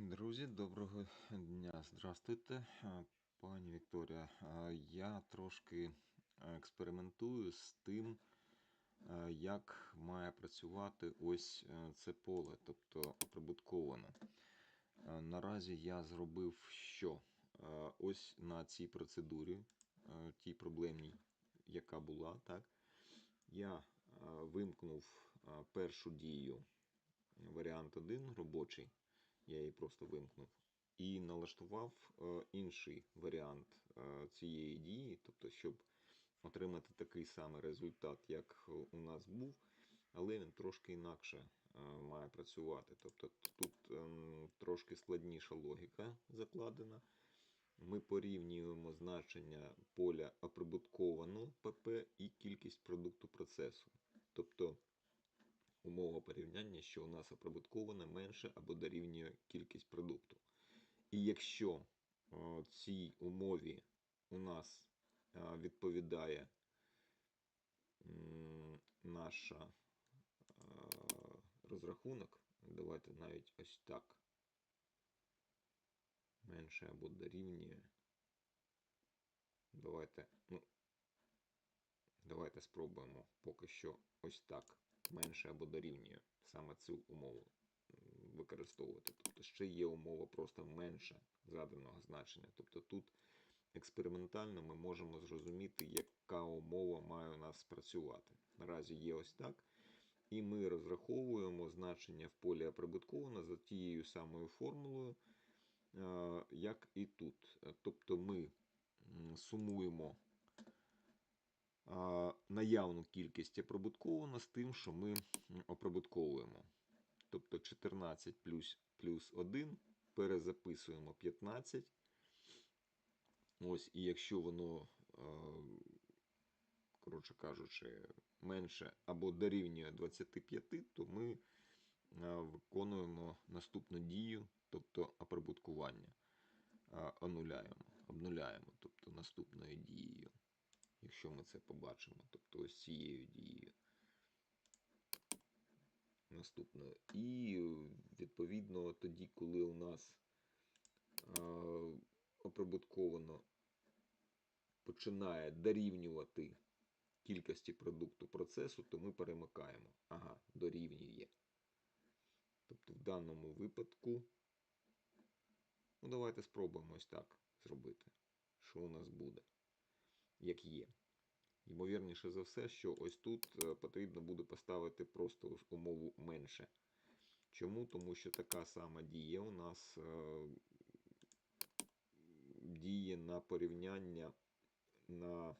Друзі, доброго дня. Здравствуйте, Е, пані Вікторія. Е, Я трошки експериментую з тим, е, як має працювати ось це поле, тобто оприбутковане. Наразі я зробив що? Ось на цій процедурі, тій проблемній, яка була, так, я вимкнув першу дію, варіант 1 робочий я її просто вимкнув. І налаштував е, інший варіант е, цієї дії, тобто, щоб отримати такий самий результат, як у нас був, але він трошки інакше е, має працювати. Тобто тут ем, трошки складніша логіка закладена. Ми порівнюємо значення поля оприбутковано ПП і кількість продукту процесу. Тобто умова порівняння, що у нас оприбутковане менше або дорівнює кількість продукту. І якщо цій умові у нас е, відповідає наша е, розрахунок, давайте навіть ось так. Менше або дорівнює. Давайте, ну, давайте спробуємо поки що ось так менше або дорівнює саме цю умову використовувати. Тобто ще є умова просто менше заданого значення. Тобто тут експериментально ми можемо зрозуміти, яка умова має у нас спрацювати. Наразі є ось так. І ми розраховуємо значення в полі оприбутковано за тією самою формулою, е, як і тут. Тобто ми сумуємо наявну кількість оприбутковано з тим, що ми оприбутковуємо. Тобто 14 плюс, плюс 1 перезаписуємо 15. Ось, і якщо воно, коротше кажучи, менше або дорівнює 25, то ми виконуємо наступну дію, тобто оприбуткування. Онуляємо, обнуляємо, тобто наступною дією якщо ми це побачимо. Тобто ось цією дією. Наступною. І відповідно тоді, коли у нас е, оприбутковано починає дорівнювати кількості продукту процесу, то ми перемикаємо. Ага, дорівнює. Тобто в даному випадку, ну давайте спробуємо ось так зробити. Що у нас буде? Як є. Ймовірніше за все, що ось тут е, потрібно буде поставити просто умову менше. Чому? Тому що така сама дія у нас е, діє на порівняння на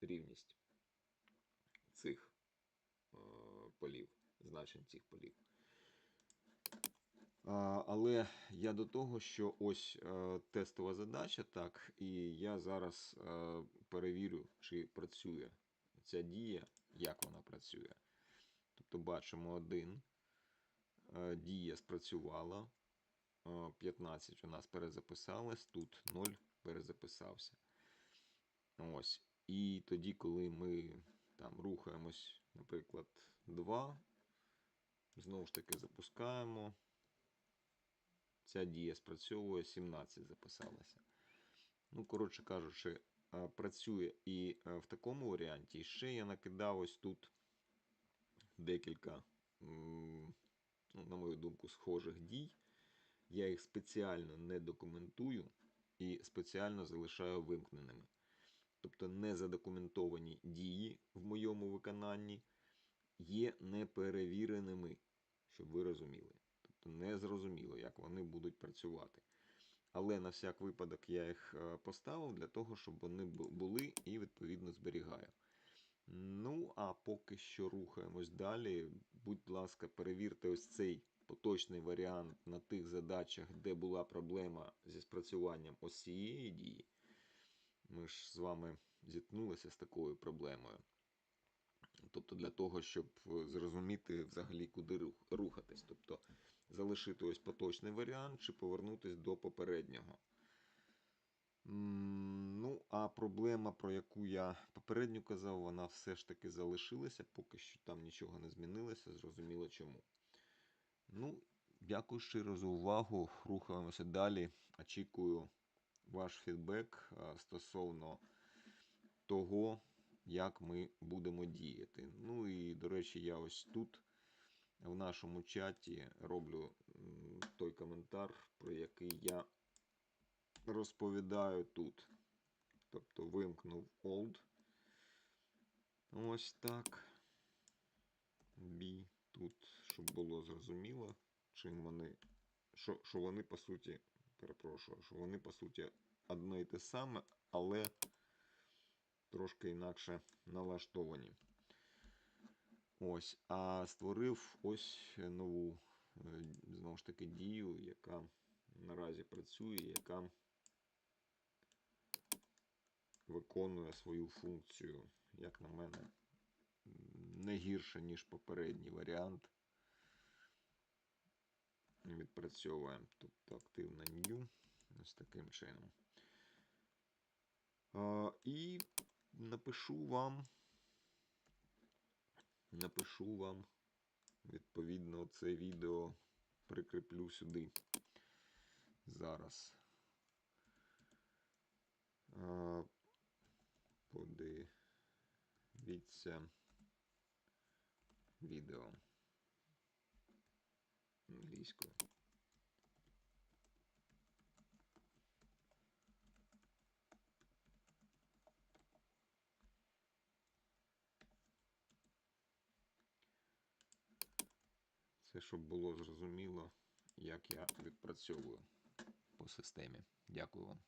рівність цих е, полів, значень цих полів. Але я до того, що ось е, тестова задача, так, і я зараз е, перевірю, чи працює ця дія, як вона працює. Тобто бачимо один. Е, дія спрацювала. Е, 15 у нас перезаписалось, тут 0 перезаписався. Ось. І тоді, коли ми там рухаємось, наприклад, 2, знову ж таки запускаємо. Ця дія спрацьовує, 17 записалося. Ну, коротше кажучи, працює і в такому варіанті. І ще я накидав ось тут декілька, ну, на мою думку, схожих дій. Я їх спеціально не документую і спеціально залишаю вимкненими. Тобто незадокументовані дії в моєму виконанні є неперевіреними, щоб ви розуміли. Не зрозуміло, як вони будуть працювати. Але на всяк випадок я їх е, поставив для того, щоб вони були і відповідно зберігаю. Ну, а поки що рухаємось далі. Будь ласка, перевірте ось цей поточний варіант на тих задачах, де була проблема зі спрацюванням ось цієї дії. Ми ж з вами зіткнулися з такою проблемою. Тобто для того, щоб е, зрозуміти взагалі, куди рухатись. Тобто залишити ось поточний варіант чи повернутись до попереднього. Ну, а проблема, про яку я попередньо казав, вона все ж таки залишилася, поки що там нічого не змінилося, зрозуміло чому. Ну, Дякую щиро за увагу. Рухаємося далі. Очікую ваш фідбек стосовно того, як ми будемо діяти. Ну і, до речі, я ось тут в нашому чаті роблю той коментар, про який я розповідаю тут. Тобто вимкнув Old. Ось так. B тут, щоб було зрозуміло, чим вони. Що, що вони по суті, перепрошую, що вони по суті одне і те саме, але трошки інакше налаштовані. Ось, а створив ось нову, е, знову ж таки, дію, яка наразі працює, яка виконує свою функцію, як на мене, не гірше, ніж попередній варіант. Відпрацьовуємо. Тобто активна new. Ось таким чином. І напишу вам. Напишу вам, відповідно, це відео прикріплю сюди. Зараз. А, Подивіться відео англійською. Це щоб було зрозуміло, як я відпрацьовую по системі. Дякую вам.